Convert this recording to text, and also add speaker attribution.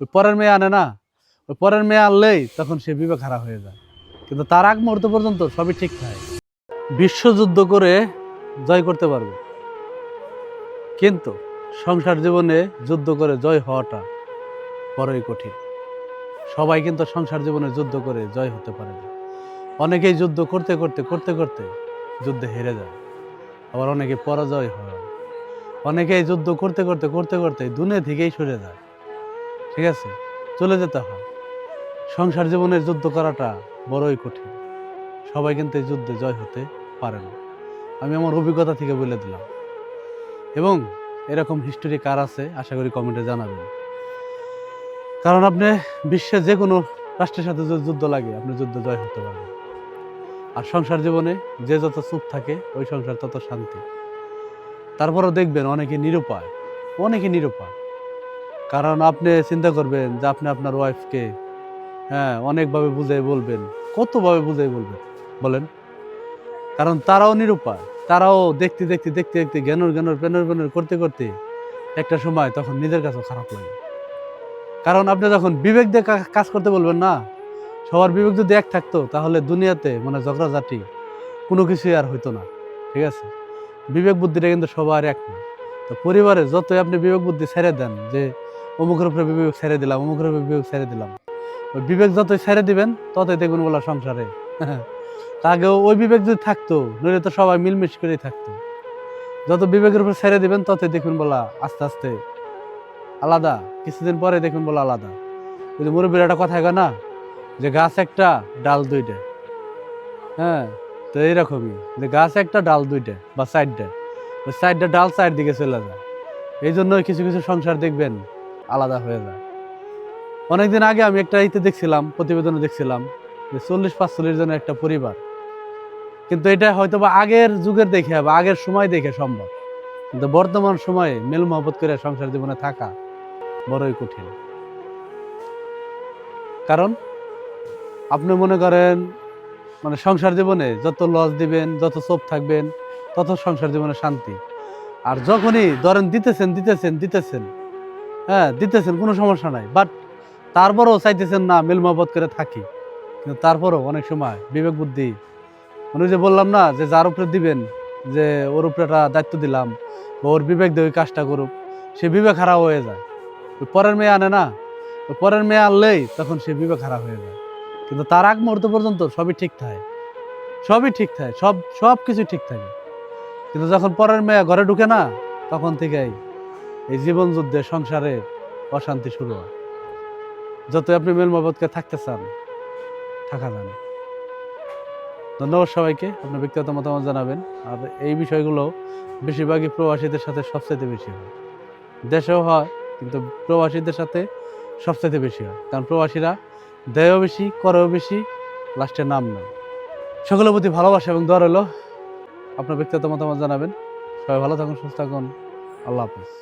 Speaker 1: ওই পরের মেয়ে আনে না, ওই পরের মেয়ে আনলেই তখন সে বিবেক হারা হয়ে যায়। কিন্তু তার আগ মুহূর্ত পর্যন্ত সবই ঠিক থাকে বিশ্বযুদ্ধ করে জয় করতে পারবে। কিন্তু সংসার জীবনে যুদ্ধ করে জয় হওয়াটা বড়ই কঠিন। সবাই কিন্তু সংসার জীবনে যুদ্ধ করে জয় হতে পারে না। অনেকেই যুদ্ধ করতে করতে করতে করতে যুদ্ধে হেরে যায়। আবার অনেকে পরাজয় হয়। অনেকেই যুদ্ধ করতে করতে করতে করতে দুনিয়া থেকেই সরে যায়। ঠিক আছে? চলে যেতে হয়। সংসার জীবনের যুদ্ধ করাটা বড়ই কঠিন। সবাই কিন্তু এই যুদ্ধে জয় হতে পারে না। আমি আমার অভিজ্ঞতা থেকে বলে দিলাম। এবং এরকম হিস্টোরি কার আছে, আশা করি কমেন্টে জানাবেন। কারণ আপনি বিশ্বে যে কোনো রাষ্ট্রের সাথে যদি যুদ্ধ লাগে, আপনি যুদ্ধ জয় হতে পারবেন। আর সংসার জীবনে যে যত চুপ থাকে, ওই সংসার তত শান্তি। তারপরও দেখবেন অনেকে নিরুপায় অনেকে নিরুপায়। কারণ আপনি চিন্তা করবেন যে আপনি আপনার ওয়াইফকে হ্যাঁ অনেকভাবে বুঝাই বলবেন। কতভাবে বুঝাই বলবেন? বলেন। কারণ তারাও নিরুপায়। তারাও দেখতে দেখতে দেখতে দেখতে জ্ঞানর জ্ঞানর পেনর পেনর করতে করতে একটা সময় তখন নিজের কাছেও খারাপ লাগে। কারণ আপনি যখন বিবেক দিয়ে কাজ করতে বলবেন না, সবার বিবেক যদি এক থাকতো, তাহলে দুনিয়াতে মানে ঝগড়াঝাটি কোনো কিছুই আর হইতো না। ঠিক আছে? বিবেক বুদ্ধিটা কিন্তু সবার এক না। তো পরিবারে যতই আপনি বিবেক বুদ্ধি ছেড়ে দেন যে অমুকের উপরে বিবেক ছেড়ে দিলাম, অমুকের উপরে বিবেক ছেড়ে দিলাম। ওই বিবেক যতই ছেড়ে দিবেন, ততই দেখুন বলা সংসারে। তা আগেও ওই বিবেক যদি থাকতো, নইলে তো সবাই মিলমিশ করেই থাকতো। যত বিবেকের উপর ছেড়ে দিবেন, ততই দেখবেন বলা আস্তে আস্তে আলাদা। কিছুদিন পরে দেখুন বলা আলাদা। যে মুরব্বীর একটা কথা না, যে গাছ একটা, ডাল দুইটা। হ্যাঁ তো এইরকমই। যে গাছ একটা, ডাল দুইটা বা সাইডটা ওই সাইডটা ডাল সাইড দিকে চলে যায়। এই জন্য কিছু কিছু সংসার দেখবেন আলাদা হয়ে যায়। অনেকদিন আগে আমি একটা ইতে দেখছিলাম, প্রতিবেদনে দেখছিলাম যে চল্লিশ পাঁচচল্লিশ জনের একটা পরিবার। কিন্তু এটা হয়তো বা আগের যুগের দেখে বা আগের সময় দেখে সম্ভব। কিন্তু বর্তমান সময়ে মেল মহব্বত করে সংসার জীবনে থাকা বড়ই কঠিন। কারণ আপনি মনে করেন মানে সংসার জীবনে যত লস দিবেন, যত চোপ থাকবেন, তত সংসার জীবনে শান্তি। আর যখনই ধরেন দিতেছেন দিতেছেন দিতেছেন হ্যাঁ দিতেছেন, কোনো সমস্যা নাই। বাট তারপরেও চাইতেছেন না, মিল মহব্বত করে থাকি। কিন্তু তারপরেও অনেক সময় বিবেক বুদ্ধি। মানে যে বললাম না, যে যার উপরে দিবেন, যে ওর উপরে একটা দায়িত্ব দিলাম ওর বিবেক দিয়ে ওই কাজটা করুক, সে বিবেক হারা হয়ে যায়। পরের মেয়ে আনে না পরের মেয়ে আনলেই তখন সে বিবেক হারা হয়ে যায়। কিন্তু তার আগ মুহূর্ত পর্যন্ত সবই ঠিক থাকে। সবই ঠিক থাকে, সব সব কিছু ঠিক থাকে। কিন্তু যখন পরের মেয়ে ঘরে ঢুকে না, তখন থেকেই এই জীবন যুদ্ধে সংসারে অশান্তি শুরু হয়। যতই আপনি মেল মহব্বতকে থাকতে চান, থাকা যান। ধন্যবাদ সবাইকে, আপনার ব্যক্তিগত মতামত জানাবেন। আর এই বিষয়গুলো বেশিরভাগই প্রবাসীদের সাথে সবচেয়ে বেশি হয়। দেশেও হয়, কিন্তু প্রবাসীদের সাথে সবচেয়ে বেশি হয়। কারণ প্রবাসীরা দেয়ও বেশি, করেও বেশি, লাস্টের নাম নেয়। সকলের প্রতি ভালোবাসা এবং দর হলো আপনার ব্যক্তিগত মতামত জানাবেন। সবাই ভালো থাকুন, সুস্থ থাকুন। আল্লাহ হাফিজ।